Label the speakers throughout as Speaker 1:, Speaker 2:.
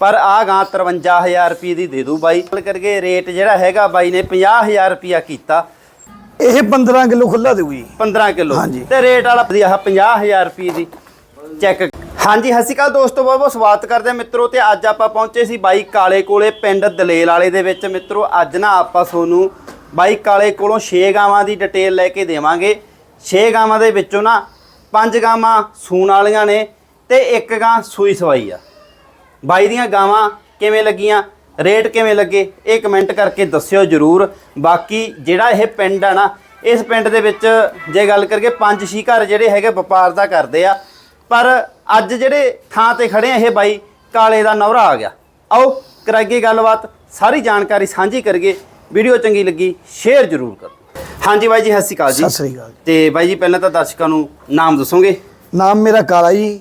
Speaker 1: ਪਰ ਆ ਗਾਂ 53000 ਰੁਪਏ ਦੀ ਦੇ ਦੂ ਬਾਈ। ਗੱਲ ਕਰਕੇ ਰੇਟ ਜਿਹੜਾ ਹੈਗਾ ਬਾਈ ਨੇ 50000 ਰੁਪਿਆ ਕੀਤਾ।
Speaker 2: ਇਹ 15 ਕਿਲੋ ਖੁੱਲਾ ਦੇਊਗੀ
Speaker 1: 15 ਕਿਲੋ।
Speaker 2: ਹਾਂਜੀ।
Speaker 1: ਤੇ ਰੇਟ ਵਾਲਾ ਵਧੀਆ ਆਹ 50000 ਰੁਪਏ ਦੀ ਚੈੱਕ। ਹਾਂਜੀ ਸਤਿ ਸ਼੍ਰੀ ਅਕਾਲ ਦੋਸਤੋ ਬਹੁਤ ਬਹੁਤ ਸਵਾਗਤ ਕਰਦੇ ਹਾਂ ਮਿੱਤਰੋ ਤੇ ਅੱਜ ਆਪਾਂ ਪਹੁੰਚੇ ਸੀ ਬਾਈ ਕਾਲੇ ਕੋਲੇ ਪਿੰਡ ਦਲੇਲ ਵਾਲੇ ਦੇ ਵਿੱਚ। ਮਿੱਤਰੋ ਅੱਜ ਨਾ ਆਪਾਂ ਤੁਹਾਨੂੰ ਬਾਈ ਕਾਲੇ ਕੋਲੋਂ 6 ਗਾਵਾਂ ਦੀ ਡਿਟੇਲ ਲੈ ਕੇ ਦੇਵਾਂਗੇ। 6 ਗਾਵਾਂ ਦੇ ਵਿੱਚੋਂ ਨਾ 5 ਗਾਵਾਂ ਸੂਣ ਵਾਲੀਆਂ ਨੇ ਤੇ ਇੱਕ ਗਾਂ ਸੂਈ ਸਵਾਈ ਆ। ਬਾਈ ਦੀਆਂ ਗਾਵਾਂ ਕਿਵੇਂ ਲੱਗੀਆਂ? ਰੇਟ ਕਿਵੇਂ ਲੱਗੇ? ਇਹ ਕਮੈਂਟ ਕਰਕੇ ਦੱਸਿਓ ਜਰੂਰ। ਬਾਕੀ ਜਿਹੜਾ ਇਹ ਪਿੰਡ ਆ ਨਾ ਇਸ ਪਿੰਡ ਦੇ ਵਿੱਚ ਜੇ ਗੱਲ ਕਰਕੇ ਪੰਜ ਛੇ ਘਰ ਜਿਹੜੇ ਹੈਗੇ ਵਪਾਰ ਦਾ ਕਰਦੇ ਆ। ਪਰ ਅੱਜ ਜਿਹੜੇ ਥਾਂ ਤੇ ਖੜੇ ਆ ਇਹ ਬਾਈ ਕਾਲੇ ਦਾ ਨਵਰਾ ਆ ਗਿਆ। ਆਓ ਕਰਾਈਏ ਗੱਲਬਾਤ। ਸਾਰੀ ਜਾਣਕਾਰੀ ਸਾਂਝੀ ਕਰੀਏ। ਵੀਡੀਓ ਚੰਗੀ ਲੱਗੀ ਸ਼ੇਅਰ ਜਰੂਰ ਕਰੋ। ਹਾਂਜੀ ਬਾਈ ਜੀ ਸਤਿ ਸ਼੍ਰੀ ਅਕਾਲ ਜੀ।
Speaker 2: ਸਤਿ ਸ੍ਰੀ ਅਕਾਲ
Speaker 1: ਤੇ ਬਾਈ ਜੀ ਪਹਿਲਾਂ ਤਾਂ ਦਰਸ਼ਕਾਂ ਨੂੰ ਨਾਮ ਦੱਸੋਗੇ?
Speaker 2: ਨਾਮ ਮੇਰਾ ਕਾਲਾ ਜੀ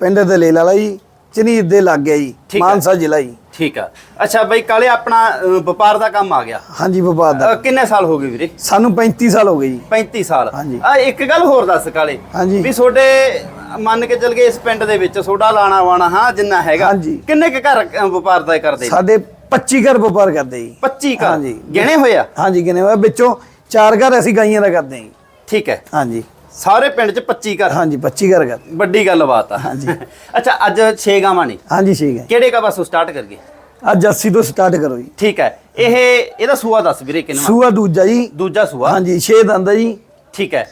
Speaker 2: ਪਿੰਡ ਦਲੇਲ ਵਾਲਾ ਜੀ। ਚਨੀਰ ਦੇ ਲੱਗ ਗਿਆ ਜੀ
Speaker 1: ਹੈ।
Speaker 2: ਮਾਨਸਾ ਜ਼ਿਲ੍ਹਾ ਜੀ।
Speaker 1: ਠੀਕ ਆ। ਅੱਛਾ ਬਾਈ ਕਾਲੇ ਆਪਣਾ ਵਪਾਰ ਦਾ ਕੰਮ ਆ ਗਿਆ।
Speaker 2: ਹਾਂਜੀ ਵਪਾਰ ਦਾ।
Speaker 1: ਕਿੰਨੇ ਸਾਲ ਹੋ ਗਏ ਵੀਰੇ?
Speaker 2: ਸਾਨੂੰ 35 ਸਾਲ ਹੋ ਗਏ ਜੀ।
Speaker 1: 35 ਸਾਲ। ਆ ਇੱਕ ਗੱਲ ਹੋਰ ਦੱਸ ਕਾਲੇ। ਵੀ ਤੁਹਾਡੇ ਮੰਨ ਕੇ ਚੱਲ ਗਏ ਇਸ ਪਿੰਡ ਦੇ ਵਿੱਚ ਤੁਹਾਡਾ ਲਾਣਾ ਵਾਣਾ ਹਾਂ ਜਿੰਨਾ ਹੈਗਾ। ਕਿੰਨੇ ਕੁ ਘਰ ਵਪਾਰ ਦਾ ਕਰਦੇ?
Speaker 2: ਸਾਡੇ 25 ਘਰ ਵਪਾਰ ਕਰਦੇ ਜੀ।
Speaker 1: 25 ਘਰ?
Speaker 2: ਹਾਂਜੀ।
Speaker 1: ਗਿਣੇ ਹੋਏ ਆ?
Speaker 2: ਹਾਂਜੀ ਕਿਨੇ ਹੋਇਆ ਵਿੱਚੋਂ ਚਾਰ ਘਰ ਅਸੀਂ ਗਾਈਆਂ ਦਾ ਕਰਦੇ ਜੀ।
Speaker 1: ਠੀਕ ਹੈ।
Speaker 2: ਹਾਂਜੀ।
Speaker 1: ਸਾਰੇ ਪਿੰਡ 'ਚ 25 ਘਰ।
Speaker 2: ਹਾਂਜੀ 25 ਘਰ ਕਰਦੇ
Speaker 1: ਵੱਡੀ ਗੱਲ ਬਾਤ ਆ।
Speaker 2: ਹਾਂਜੀ।
Speaker 1: ਅੱਛਾ ਅੱਜ 6 ਗਾਵਾਂ ਨੇ।
Speaker 2: ਹਾਂਜੀ ਠੀਕ ਹੈ
Speaker 1: ਕਿਹੜੇ ਕਾ ਬਸ ਸਟਾਰਟ ਕਰਗੇ
Speaker 2: ਅੱਜ 80 ਤੋਂ ਸਟਾਰਟ ਕਰੋ ਜੀ।
Speaker 1: ਠੀਕ ਹੈ। ਇਹ ਇਹਦਾ ਸੂਆ ਦੱਸ ਵੀਰੇ ਕਿੰਨਾ?
Speaker 2: ਸੂਆ ਦੂਜਾ ਜੀ।
Speaker 1: ਦੂਜਾ ਸੂਆ?
Speaker 2: ਹਾਂਜੀ 6 ਦੰਦ ਜੀ।
Speaker 1: ਠੀਕ ਹੈ।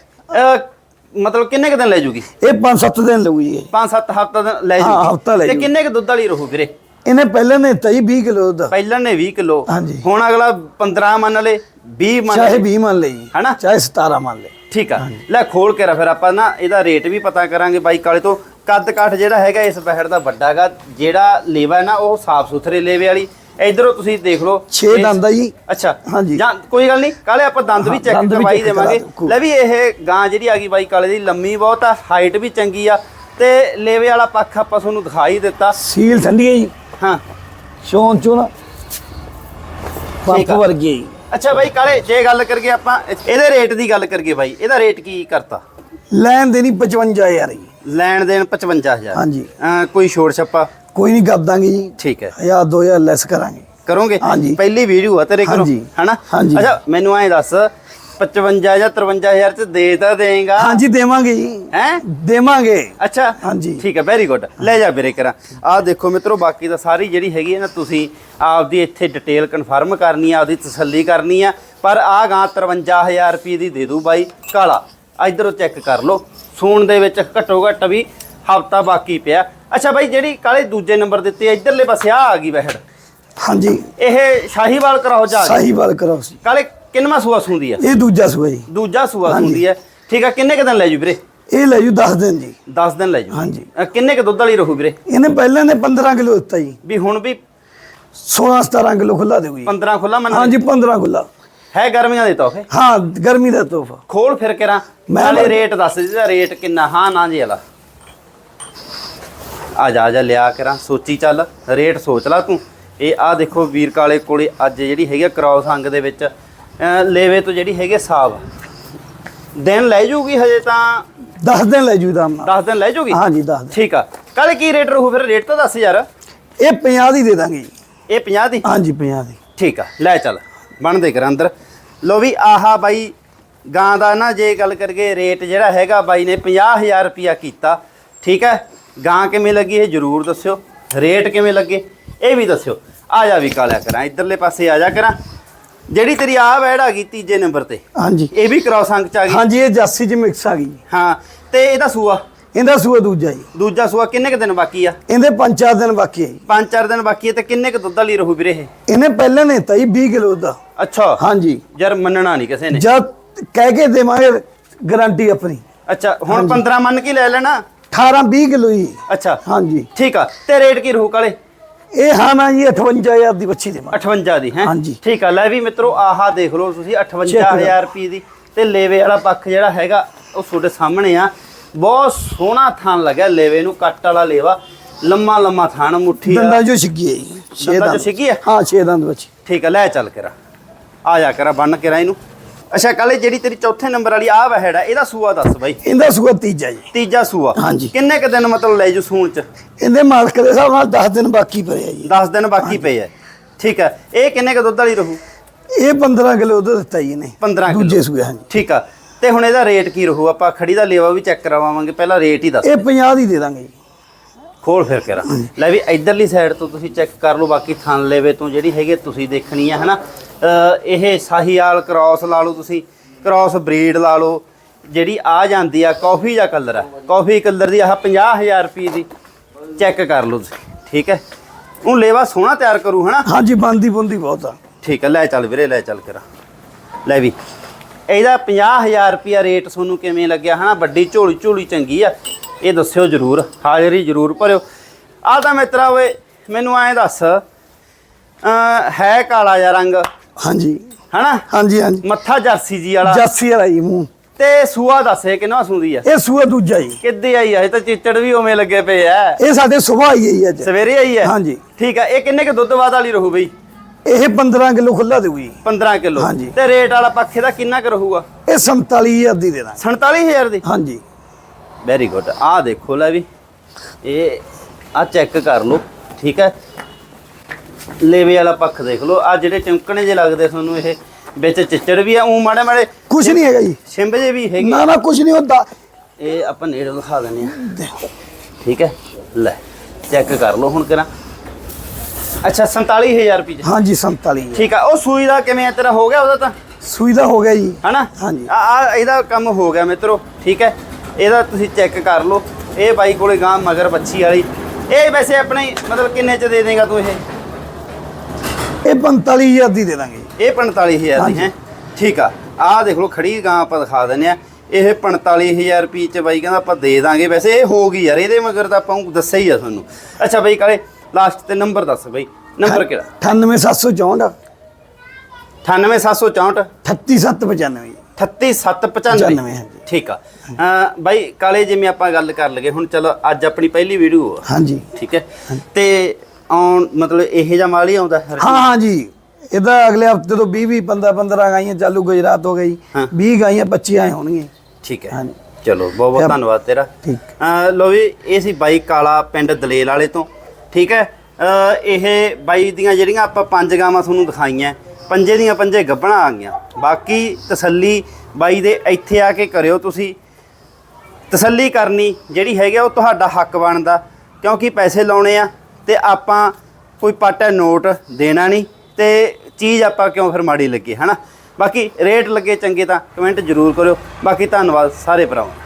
Speaker 1: ਮਤਲਬ ਕਿੰਨੇ ਕੁ ਦਿਨ ਲੈ ਜੂਗੀ?
Speaker 2: ਇਹ 5-7 ਦਿਨ ਲੱਗੂ ਜੀ। ਇਹ।
Speaker 1: 5-7 ਹਫ਼ਤਾ ਦਿਨ ਲੈ
Speaker 2: ਹਾਂ,
Speaker 1: ਜੂਗੀ
Speaker 2: ਹਫ਼ਤਾ ਲੈ
Speaker 1: ਤੇ। ਕਿੰਨੇ ਕੁ ਦੁੱਧ ਵਾਲੀ ਰਹੂ ਵੀਰੇ?
Speaker 2: ਇਹਨੇ ਪਹਿਲਾਂ ਨੇ ਜੀ 20 ਕਿਲੋ ਦਾ
Speaker 1: ਪਹਿਲਾਂ ਨੇ 20 ਕਿਲੋ।
Speaker 2: ਹਾਂਜੀ।
Speaker 1: ਹੁਣ ਅਗਲਾ 15 ਮੰਨ ਲੇ 20 ਮੰਨ
Speaker 2: ਚਾਹੇ
Speaker 1: ਲੇ।
Speaker 2: 20 ਮੰਨ ਲਈ
Speaker 1: ਹਨਾ?
Speaker 2: ਚਾਹੇ 17 ਮੰਨ ਲਈ
Speaker 1: ਠੀਕ ਆ। ਲੈ ਖੋਲ ਕੇ ਰ ਫਿਰ ਆਪਾਂ ਨਾ ਇਹਦਾ ਰੇਟ ਵੀ ਪਤਾ ਕਰਾਂਗੇ ਬਾਈ ਕਾਲੇ ਤੋਂ। ਕੱਦ ਕਾਠ ਜਿਹੜਾ ਹੈਗਾ ਇਸ ਬਹਿੜ ਦਾ ਵੱਡਾ ਹੈਗਾ ਜਿਹੜਾ ਲੇਵਾ ਹੈ ਨਾ ਉਹ ਸਾਫ਼ ਸੁਥਰੇ ਲੇਵੇ ਵਾਲੀ। ਇਧਰੋਂ ਤੁਸੀਂ ਦੇਖ ਲਓ
Speaker 2: 6
Speaker 1: ਇਹ-
Speaker 2: ਦੰਦ ਆ ਜੀ।
Speaker 1: ਅੱਛਾ
Speaker 2: ਹਾਂਜੀ।
Speaker 1: ਜਾਂ ਕੋਈ ਗੱਲ ਨਹੀਂ ਕਾਲੇ ਆਪਾਂ ਦੰਦ ਵੀ ਚੈੱਕ ਕਰਵਾਈ ਦੇਵਾਂਗੇ। ਲੈ ਵੀ ਇਹ ਗਾਂ ਜਿਹੜੀ ਆ ਗਈ ਬਾਈ ਕਾਲੇ ਦੀ ਲੰਮੀ ਬਹੁਤ ਆ ਹਾਈਟ ਵੀ ਚੰਗੀ ਆ। ਤੇ ਲੇਵੇ ਵਾਲਾ ਪੱਖ ਆਪਾਂ ਤੁਹਾਨੂੰ ਦਿਖਾਈ ਦਿੱਤਾ।
Speaker 2: ਸੀਲ ਠੰਡੀ ਹੈ ਜੀ।
Speaker 1: ਹਾਂ।
Speaker 2: ਸ਼ੋਨ ਚੋਂ
Speaker 1: ਠੀਕ
Speaker 2: ਪੰਪ
Speaker 1: ਆ।
Speaker 2: ਵਰਗੀ
Speaker 1: ਅੱਛਾ ਬਾਈ ਕਾਲੇ ਜੇ ਗੱਲ ਕਰੀਏ ਆਪਾਂ ਇਹਦੇ ਰੇਟ ਦੀ ਗੱਲ ਕਰੀਏ ਬਾਈ ਇਹਦਾ ਰੇਟ ਕੀ ਕਰਤਾ?
Speaker 2: ਲੈਣ ਦੇਣੀ 55000 ਜੀ।
Speaker 1: ਲੈਣ ਦੇਣ 55000
Speaker 2: ਹਾਂਜੀ।
Speaker 1: ਅਹ ਕੋਈ ਛੋੜ ਛੱਪਾ?
Speaker 2: ਕੋਈ ਨਹੀਂ ਕਰ ਦਾਂਗੇ ਜੀ।
Speaker 1: ਠੀਕ ਹੈ।
Speaker 2: 1000 2000 ਲੈਸ ਕਰਾਂਗੇ।
Speaker 1: ਕਰੋਗੇ?
Speaker 2: ਹਾਂਜੀ।
Speaker 1: ਪਹਿਲੀ ਵੀਡੀਓ ਆ ਤੇਰੇ ਕੋਲ
Speaker 2: ਹਾਂਜੀ।
Speaker 1: ਹਨਾ?
Speaker 2: ਹਾਂਜੀ।
Speaker 1: ਅੱਛਾ ਮੈਨੂੰ ਐਂ ਦੱਸ 55 ਜਾਂ 53000 ਚ ਦੇ ਤਾਂ ਦੇਗਾ।
Speaker 2: ਹਾਂਜੀ ਦੇਵਾਂਗੇ ਜੀ।
Speaker 1: ਹੈ?
Speaker 2: ਦੇਵਾਂਗੇ।
Speaker 1: ਅੱਛਾ।
Speaker 2: ਹਾਂਜੀ।
Speaker 1: ਠੀਕ ਹੈ ਵੈਰੀ ਗੁੱਡ ਲੈ ਜਾ ਵੀਰੇ ਕਰਾਂ ਆਹ ਦੇਖੋ ਮਿੱਤਰੋ ਬਾਕੀ ਤਾਂ ਸਾਰੀ ਜਿਹੜੀ ਹੈਗੀ ਹੈ ਨਾ ਤੁਸੀਂ ਆਪਦੀ ਇੱਥੇ ਡਿਟੇਲ ਕਨਫਰਮ ਕਰਨੀ ਆ ਆਪਦੀ ਤਸੱਲੀ ਕਰਨੀ ਆ। ਪਰ ਆਹ ਗਾਂ 53000 ਰੁਪਏ ਦੀ ਦੇ ਦੂ ਬਾਈ ਕਾਲਾ। ਇਧਰੋਂ ਚੈੱਕ ਕਰ ਲਓ। ਸੂਣ ਦੇ ਵਿੱਚ ਘੱਟੋ ਘੱਟ ਵੀ ਹਫਤਾ ਬਾਕੀ ਪਿਆ। ਅੱਛਾ ਬਾਈ ਜਿਹੜੀ ਕਾਲੇ ਦੂਜੇ ਨੰਬਰ ਦਿੱਤੇ ਆ ਇਧਰਲੇ ਪਾਸੇ ਆ ਆ ਗਈ ਵਹਿੜ।
Speaker 2: ਹਾਂਜੀ।
Speaker 1: ਇਹ ਸ਼ਾਹੀਵਾਲ ਕਰਾਓ ਜਾ
Speaker 2: ਸਾਹੀਵਾਲ ਕਰੋ ਸੀ
Speaker 1: ਕਾਲੇ ਕਿੰਨਵਾਂ ਸੂਆ ਸੁੰਦੀ ਆ?
Speaker 2: ਇਹ ਦੂਜਾ ਸੂਆ ਜੀ।
Speaker 1: ਦੂਜਾ ਸੂਆ ਸੁੰਦੀ ਹੈ ਠੀਕ ਆ ਕਿੰਨੇ ਕ ਦਿਨ ਲੈ ਜੂ ਵੀਰੇ?
Speaker 2: ਇਹ ਲੈ ਜੂ 10 ਦਿਨ ਜੀ।
Speaker 1: 10 ਦਿਨ ਲੈ ਜੂ।
Speaker 2: ਹਾਂਜੀ।
Speaker 1: ਕਿੰਨੇ ਕ ਦੁੱਧ ਵਾਲੀ ਰਹੂ ਵੀਰੇ?
Speaker 2: ਇਹਨੇ ਪਹਿਲਾਂ ਨੇ 15 ਕਿਲੋ ਦਿੱਤਾ ਜੀ।
Speaker 1: ਵੀ ਹੁਣ ਵੀ
Speaker 2: 16 17 ਕਿਲੋ ਖੁੱਲਾ ਦੇਊ ਜੀ।
Speaker 1: 15 ਖੁੱਲਾ ਮੰਨ
Speaker 2: ਹਾਂਜੀ 15 ਖੁੱਲਾ
Speaker 1: ਹੈ ਗਰਮੀਆਂ ਦੇ ਤੋਹਫੇ?
Speaker 2: ਹਾਂ ਗਰਮੀ ਦਾ ਤੋਹਫਾ।
Speaker 1: ਖੋਲ ਫਿਰ ਕੇ ਰਾਂ
Speaker 2: ਮੈਂ
Speaker 1: ਨਾਲੇ ਰੇਟ ਦੱਸ ਜਿਹਦਾ ਰੇਟ ਕਿੰਨਾ? ਹਾਂ ਨਾ ਜੀ ਵਾਲਾ। ਆ ਜਾ ਆ ਜਾ ਲਿਆ ਕਰਾਂ। ਸੋਚੀ ਚੱਲ ਰੇਟ ਸੋਚ ਲਾ ਤੂੰ। ਇਹ ਆ ਦੇਖੋ ਵੀਰ ਕਾਲੇ ਕੋਲੇ ਅੱਜ ਜਿਹੜੀ ਹੈਗੀ ਆ ਕ੍ਰਾਸ ਅੰਗ ਦੇ ਵਿੱਚ ਲੇਵੇ ਤੋਂ ਜਿਹੜੀ ਹੈਗੀ ਸਾਬ ਦਿਨ ਲੈ ਜੂਗੀ ਹਜੇ ਤਾਂ?
Speaker 2: 10 ਦਿਨ ਲੈ ਜੂ ਦਾ ਆਮ ਨਾਲ
Speaker 1: 10 ਦਿਨ ਲੈ ਜੂਗੀ?
Speaker 2: ਹਾਂਜੀ 10 ਦਿਨ।
Speaker 1: ਠੀਕ ਆ। ਕੱਲ ਕੀ ਰੇਟ ਰਹੂ ਫਿਰ? ਰੇਟ ਤਾਂ ਦੱਸ ਯਾਰ।
Speaker 2: ਇਹ 50 ਦੀ ਦੇ ਦਾਂਗੇ ਜੀ।
Speaker 1: ਇਹ 50 ਦੀ?
Speaker 2: ਹਾਂਜੀ 50 ਦੀ।
Speaker 1: ਠੀਕ ਆ। ਲੈ ਚੱਲ ਬਣਦੇ ਕਰ ਅੰਦਰ। ਲੋ ਵੀ ਆਹਾ ਬਾਈ ਗਾਂ ਦਾ ਨਾ ਜੇ ਗੱਲ ਕਰਗੇ ਰੇਟ ਜਿਹੜਾ ਹੈਗਾ ਬਾਈ ਨੇ 50000 ਰੁਪਿਆ ਕੀਤਾ। ਠੀਕ ਹੈ ਗਾਂ ਕਿਵੇਂ ਲੱਗੀ ਇਹ ਜਰੂਰ ਦੱਸਿਓ। ਰੇਟ ਕਿਵੇਂ ਲੱਗੇ? ਇਹ ਵੀ ਦੱਸਿਓ। ਆ ਜਾ ਵੀ ਕਾਲਿਆ ਕਰਾਂ। ਇਧਰਲੇ ਪਾਸੇ ਆ ਜਾ ਕਰਾਂ। ਜਿਹੜੀ ਤੇਰੀ ਆ ਵੈੜ ਆ ਗਈ ਤੀਜੇ ਨੰਬਰ ਤੇ
Speaker 2: ਹਾਂਜੀ।
Speaker 1: ਇਹ ਵੀ ਕ੍ਰਾਸ ਅੰਕ ਚ ਆ ਗਈ?
Speaker 2: ਹਾਂਜੀ ਇਹ ਜਾਸੀ ਚ ਮਿਕਸ ਆ ਗਈ।
Speaker 1: ਹਾਂ ਤੇ ਇਹਦਾ ਸੂਆ?
Speaker 2: ਇਹਦਾ ਸੂਆ ਦੂਜਾ ਜੀ।
Speaker 1: ਦੂਜਾ ਸੂਆ ਕਿੰਨੇ ਕ ਦਿਨ ਬਾਕੀ ਆ?
Speaker 2: ਇਹਦੇ 5-4 ਦਿਨ ਬਾਕੀ ਹੈ ਜੀ।
Speaker 1: ਪੰਜ ਚਾਰ ਦਿਨ ਬਾਕੀ ਹੈ ਤੇ ਕਿੰਨੇ ਕ ਦੁੱਧ ਵਾਲੀ ਰਹੂ ਵੀਰੇ ਇਹ?
Speaker 2: ਇਹਨੇ ਪਹਿਲਾਂ ਨੇ ਜੀ 20 ਕਿਲੋ ਦਾ।
Speaker 1: ਅੱਛਾ।
Speaker 2: ਹਾਂਜੀ।
Speaker 1: ਯਾਰ ਮੰਨਣਾ ਨਹੀਂ ਕਿਸੇ ਨੇ।
Speaker 2: ਜਦ ਕਹਿ ਕੇ ਦੇਵਾਂਗੇ ਗਾਰੰਟੀ ਆਪਣੀ।
Speaker 1: ਅੱਛਾ ਹੁਣ 15 ਮੰਨ ਕੇ ਲੈ ਲੈਣਾ?
Speaker 2: 18-20 ਕਿਲੋ ਜੀ।
Speaker 1: ਅੱਛਾ।
Speaker 2: ਹਾਂਜੀ।
Speaker 1: ਠੀਕ ਆ ਤੇ ਰੇਟ ਕੀ ਰਹੂ ਕਾਲੇ?
Speaker 2: ਇਹ ਹਾਂ ਨਾ ਜੀ 58000 ਦੀ ਬੱਚੀ ਦੇਵਾਂਗੇ।
Speaker 1: 58 ਦੀ ਹੈ?
Speaker 2: ਹਾਂਜੀ।
Speaker 1: ਠੀਕ ਆ ਲੈ ਵੀ ਮਿੱਤਰੋ ਆਹਾ ਦੇਖ ਲਓ ਤੁਸੀਂ 58000 ਰੁਪਏ ਦੀ। ਤੇ ਲੇਵੇ ਵਾਲਾ ਪੱਖ ਜਿਹੜਾ ਹੈਗਾ ਉਹ ਤੁਹਾਡੇ ਸਾਹਮਣੇ ਆ। ਬਹੁਤ ਸੋਹਣਾ ਥਾਨ ਲੱਗਿਆ ਲੇਵੇ ਨੂੰ ਕੱਟ ਵਾਲਾ ਲੇਵਾ। ਲੰਮਾ ਲੰਮਾ ਥਾਨ ਮੁੱਠੀ
Speaker 2: ਦੰਦਾਂ
Speaker 1: ਆ
Speaker 2: ਜੋ ਛਿੱਗੀ ਹੈ ਜੀ ਛੇ
Speaker 1: ਦੰਦਾਂ ਚੋਂ
Speaker 2: ਦੰਦ।
Speaker 1: ਛਿੱਗੀ ਹੈ?
Speaker 2: ਹਾਂ 6 ਦੰਦ ਬੱਚੀ।
Speaker 1: ਠੀਕ ਆ ਲੈ ਚੱਲ ਕਰਾ। ਆ ਜਾ ਕਰਾ ਬੰਨ ਕਰਾ ਇਹਨੂੰ। ਅੱਛਾ ਕਾਲੇ ਜਿਹੜੀ ਤੇਰੀ ਚੌਥੇ ਨੰਬਰ ਵਾਲੀ ਆ ਵਹਿੜ ਇਹਦਾ ਸੂਆ ਦੱਸ ਬਾਈ।
Speaker 2: ਇਹਦਾ ਸੂਆ ਤੀਜਾ ਜੀ।
Speaker 1: ਤੀਜਾ ਸੂਆ।
Speaker 2: ਹਾਂਜੀ।
Speaker 1: ਕਿੰਨੇ ਕ ਦਿਨ ਮਤਲਬ ਲੈ ਜੂ ਸੂਣ ਚ?
Speaker 2: ਇਹਦੇ ਮਾਲਕ ਦੇ ਹਿਸਾਬ ਨਾਲ 10 ਦਿਨ ਬਾਕੀ ਪਏ ਆ ਜੀ।
Speaker 1: 10 ਦਿਨ ਬਾਕੀ ਪਏ ਆ। ਠੀਕ ਆ। ਇਹ ਕਿੰਨੇ ਕ ਦੁੱਧ ਵਾਲੀ ਰਹੂ?
Speaker 2: ਇਹ 15 ਕਿਲੋ ਦੁੱਧ ਦਿੱਤਾ ਜੀ ਇਹਨੇ।
Speaker 1: 15 ਕਿਲੋ।
Speaker 2: ਦੂਜੇ ਸੂਏ ਹਾਂਜੀ।
Speaker 1: ਠੀਕ ਆ। ਤੇ ਹੁਣ ਇਹਦਾ ਰੇਟ ਕੀ ਰਹੂ? ਆਪਾਂ ਖੜੀ ਦਾ ਲੇਵਾ ਵੀ ਚੈੱਕ ਕਰਵਾਵਾਂਗੇ ਪਹਿਲਾਂ ਰੇਟ ਹੀ ਦੱਸ।
Speaker 2: ਇਹ 50 ਦੀ ਦੇ ਦਾਂਗੇ ਜੀ।
Speaker 1: ਖੋਲ ਫਿਰ ਕੇ ਲੈ ਵੀ ਇਧਰਲੀ ਸਾਈਡ ਤੋਂ ਤੁਸੀਂ ਚੈੱਕ ਕਰ ਲਓ ਬਾਕੀ ਥਣ ਲੇਵੇ ਤੋਂ ਜਿਹੜੀ ਹੈਗੀ ਤੁਸੀਂ ਦੇਖਣੀ ਆ ਹਨਾ? ਇਹ ਸਾਹੀਵਾਲ ਕ੍ਰਾਸ ਲਾ ਲਓ ਤੁਸੀਂ ਕ੍ਰਾਸ ਬਰੀਡ ਲਾ ਲਓ ਜਿਹੜੀ ਆ ਜਾਂਦੀ ਆ ਕਾਫੀ ਦਾ ਕਲਰ ਆ। ਕਾਫੀ ਕਲਰ ਦੀ ਆਹ 50000 ਰੁਪਏ ਦੀ ਚੈੱਕ ਕਰ ਲਓ ਤੁਸੀਂ ਠੀਕ ਹੈ? ਉਹ ਲੇਵਾ ਸੋਹਣਾ ਤਿਆਰ ਕਰੂ ਹਨਾ?
Speaker 2: ਹਾਂਜੀ ਬੰਦੀ ਬੁੰਦੀ ਬਹੁਤ ਆ।
Speaker 1: ਠੀਕ ਹੈ ਲੈ ਚੱਲ ਵੀਰੇ ਲੈ ਚੱਲ ਕਰਾ। ਲੈ ਵੀ ਇਹਦਾ 50000 ਰੁਪਿਆ ਰੇਟ ਤੁਹਾਨੂੰ ਕਿਵੇਂ ਲੱਗਿਆ ਹਨਾ? ਵੱਡੀ ਝੋਲੀ ਝੋਲੀ ਚੰਗੀ ਆ ਇਹ ਦੱਸਿਓ ਜਰੂਰ ਹਾਜ਼ਰੀ ਜਰੂਰ ਭਰਿਓ। ਆ ਤਾਂ ਮਿੱਤਰਾ ਓਏ ਮੈਨੂੰ ਐਂ ਦੱਸ ਹੈ ਕਾਲਾ ਜਿਹਾ ਰੰਗ
Speaker 2: ਹਾਂਜੀ।
Speaker 1: ਹਨਾ?
Speaker 2: ਹਾਂਜੀ ਹਾਂਜੀ।
Speaker 1: ਮੱਥਾ ਜਰਸੀ ਜੀ ਵਾਲਾ।
Speaker 2: ਜਾਸੀ ਵਾਲਾ ਜੀ ਮੂੰਹ।
Speaker 1: ਤੇ ਸੂਆ ਦੱਸੇ ਕਿੰਨਾ ਸੂਦੀ ਆ?
Speaker 2: ਇਹ ਸੂਆ ਦੂਜਾ ਜੀ।
Speaker 1: ਕਿੱਦੇ ਆਈ ਆ? ਇਹ ਤਾਂ ਚਿੱਚੜ ਵੀ ਉਵੇਂ ਲੱਗੇ ਪਏ ਆ।
Speaker 2: ਇਹ ਸਾਡੇ ਸੁਬਾਹ ਆਈ ਹੈ ਅੱਜ।
Speaker 1: ਸਵੇਰੇ ਆਈ ਆ?
Speaker 2: ਹਾਂਜੀ।
Speaker 1: ਠੀਕ ਆ ਇਹ ਕਿੰਨੇ ਕ ਦੁੱਧ ਬਾਦ ਵਾਲੀ ਰਹੂ ਬਈ?
Speaker 2: ਇਹ 15 ਕਿਲੋ ਖੁੱਲਾ ਦੇਊ ਜੀ
Speaker 1: 15 ਕਿਲੋ।
Speaker 2: ਹਾਂਜੀ।
Speaker 1: ਤੇ ਰੇਟ ਵਾਲਾ ਪੱਖੇ ਦਾ ਕਿੰਨਾ ਕ ਰਹੂਗਾ?
Speaker 2: ਇਹ 47000 ਦੀ ਦੇ ਦਾਂਗੇ
Speaker 1: 47000 ਦੀ?
Speaker 2: ਹਾਂਜੀ।
Speaker 1: ਵੈਰੀ ਗੁੱਡ ਆਹ ਦੇਖੋ ਲੈ ਵੀ। ਇਹ ਆ ਚੈੱਕ ਕਰ ਲਓ। ਠੀਕ ਹੈ ਲੇਵੇ ਵਾਲਾ ਪੱਖ ਦੇਖ ਲਓ। ਆ ਜਿਹੜੇ ਚਮਕਣੇ ਜੇ ਲੱਗਦੇ ਤੁਹਾਨੂੰ ਇਹ ਵਿੱਚ ਚਿੱਚੜ ਵੀ ਆ ਉਹ ਮਾੜੇ ਮਾੜੇ
Speaker 2: ਕੁਝ ਨਹੀਂ ਹੈਗਾ ਜੀ।
Speaker 1: ਛਿੰਬ ਜੇ ਵੀ ਹੈਗੇ।
Speaker 2: ਨਾ ਨਾ ਕੁਝ ਨਹੀਂ ਹੁੰਦਾ
Speaker 1: ਇਹ ਆਪਾਂ ਨੇੜੇ ਦਿਖਾ ਦਿੰਦੇ ਆ ਠੀਕ ਹੈ? ਲੈ ਚੈੱਕ ਕਰ ਲਓ ਹੁਣ ਕਰਾਂ। ਅੱਛਾ 47000 ਰੁਪਏ
Speaker 2: ਹਾਂਜੀ 47
Speaker 1: ਠੀਕ ਆ ਉਹ ਸੂਈ ਦਾ ਕਿਵੇਂ ਆ? ਤੇਰਾ ਹੋ ਗਿਆ ਉਹਦਾ ਤਾਂ?
Speaker 2: ਸੂਈ ਦਾ ਹੋ ਗਿਆ ਜੀ।
Speaker 1: ਹਨਾ?
Speaker 2: ਹਾਂਜੀ।
Speaker 1: ਆ ਆ ਇਹਦਾ ਕੰਮ ਹੋ ਗਿਆ ਮਿੱਤਰੋ। ਠੀਕ ਹੈ? ਇਹਦਾ ਤੁਸੀਂ ਚੈੱਕ ਕਰ ਲਓ। ਇਹ ਬਾਈ ਕੋਲੇ ਗਾਂ ਮਗਰ ਬੱਚੀ ਵਾਲੀ। ਇਹ ਵੈਸੇ ਆਪਣੇ ਮਤਲਬ ਕਿੰਨੇ ਚ ਦੇ ਦੇਗਾ ਤੂੰ ਇਹ?
Speaker 2: ਇਹ 45000 ਦੀ ਦੇ ਦਾਂਗੇ
Speaker 1: ਇਹ 45000 ਦੀ ਹੈ? ਠੀਕ ਆ। ਆਹ ਦੇਖ ਲਓ ਖੜੀ ਗਾਂ ਆਪਾਂ ਦਿਖਾ ਦਿੰਨੇ ਆ ਇਹ 45000 ਰੁਪਏ ਚ ਬਾਈ ਕਹਿੰਦਾ ਆਪਾਂ ਦੇ ਦਾਂਗੇ ਵੈਸੇ। ਇਹ ਹੋ ਗਈ ਯਾਰ ਇਹਦੇ ਮਗਰ ਤਾਂ ਆਪਾਂ ਨੂੰ ਦੱਸਿਆ ਹੀ ਆ ਤੁਹਾਨੂੰ। ਅੱਛਾ ਬਾਈ ਕਾਲੇ ਲਾਸਟ ਤੇ ਨੰਬਰ ਦੱਸ ਬਾਈ। ਨੰਬਰ ਕਿਹੜਾ?
Speaker 2: 98764
Speaker 1: 98764
Speaker 2: 38795
Speaker 1: 38795
Speaker 2: 95, ਹਾਂਜੀ।
Speaker 1: ਠੀਕ ਆ। ਬਾਈ ਕਾਲੇ ਜਿਵੇਂ ਆਪਾਂ ਗੱਲ ਕਰ ਲਗੇ ਹੁਣ ਚਲੋ ਅੱਜ ਆਪਣੀ ਪਹਿਲੀ ਵੀਡੀਓ ਆ।
Speaker 2: ਹਾਂਜੀ।
Speaker 1: ਠੀਕ ਹੈ। ਤੇ ਆਉਣ ਮਤਲਬ ਇਹੋ ਜਿਹਾ ਮਾਲ ਹੀ ਆਉਂਦਾ ਹਰ
Speaker 2: ਹਾਂ ਹਾਂ ਜੀ। ਇਹਦਾ ਅਗਲੇ ਹਫ਼ਤੇ ਤੋਂ 20 20 15 15 ਗਾਈਆਂ ਚਾਲੂ ਗੁਜਰਾਤ ਹੋ ਗਈ।
Speaker 1: ਹਾਂ।
Speaker 2: 20 ਗਾਈਆਂ 25 ਆਏ ਹੋਣਗੀਆਂ।
Speaker 1: ਠੀਕ ਹੈ।
Speaker 2: ਹਾਂਜੀ।
Speaker 1: ਚਲੋ ਬਹੁਤ ਬਹੁਤ ਧੰਨਵਾਦ ਤੇਰਾ।
Speaker 2: ਠੀਕ।
Speaker 1: ਲੋ ਵੀ ਇਹ ਸੀ ਬਾਈ ਕਾਲਾ ਪਿੰਡ ਦਲੇਲ ਵਾਲੇ ਤੋਂ। ਠੀਕ ਹੈ? ਇਹ ਬਾਈ ਦੀਆਂ ਜਿਹੜੀਆਂ ਆਪਾਂ ਪੰਜ ਗਾਵਾਂ ਤੁਹਾਨੂੰ ਦਿਖਾਈਆਂ ਪੰਜੇ ਦੀਆਂ ਪੰਜੇ ਗੱਭਣਾ ਆ ਗਈਆਂ। ਬਾਕੀ ਤਸੱਲੀ ਬਾਈ ਦੇ ਇੱਥੇ ਆ ਕੇ ਕਰਿਓ ਤੁਸੀਂ। ਤਸੱਲੀ ਕਰਨੀ ਜਿਹੜੀ ਹੈਗੀ ਉਹ ਤੁਹਾਡਾ ਹੱਕ ਬਣਦਾ ਕਿਉਂਕਿ ਪੈਸੇ ਲਾਉਣੇ ਆ। ਤੇ ਆਪਾਂ ਕੋਈ ਪਾਟਾ ਨੋਟ ਦੇਣਾ ਨਹੀਂ ਤੇ ਚੀਜ਼ ਆਪਾਂ ਕਿਉਂ ਫਿਰ ਮਾੜੀ ਲੱਗੇ, ਹਨਾ? ਬਾਕੀ ਰੇਟ ਲੱਗੇ ਚੰਗੇ ਤਾਂ ਕਮੈਂਟ ਜ਼ਰੂਰ ਕਰਿਓ। ਬਾਕੀ ਧੰਨਵਾਦ ਸਾਰੇ ਭਰਾਵਾਂ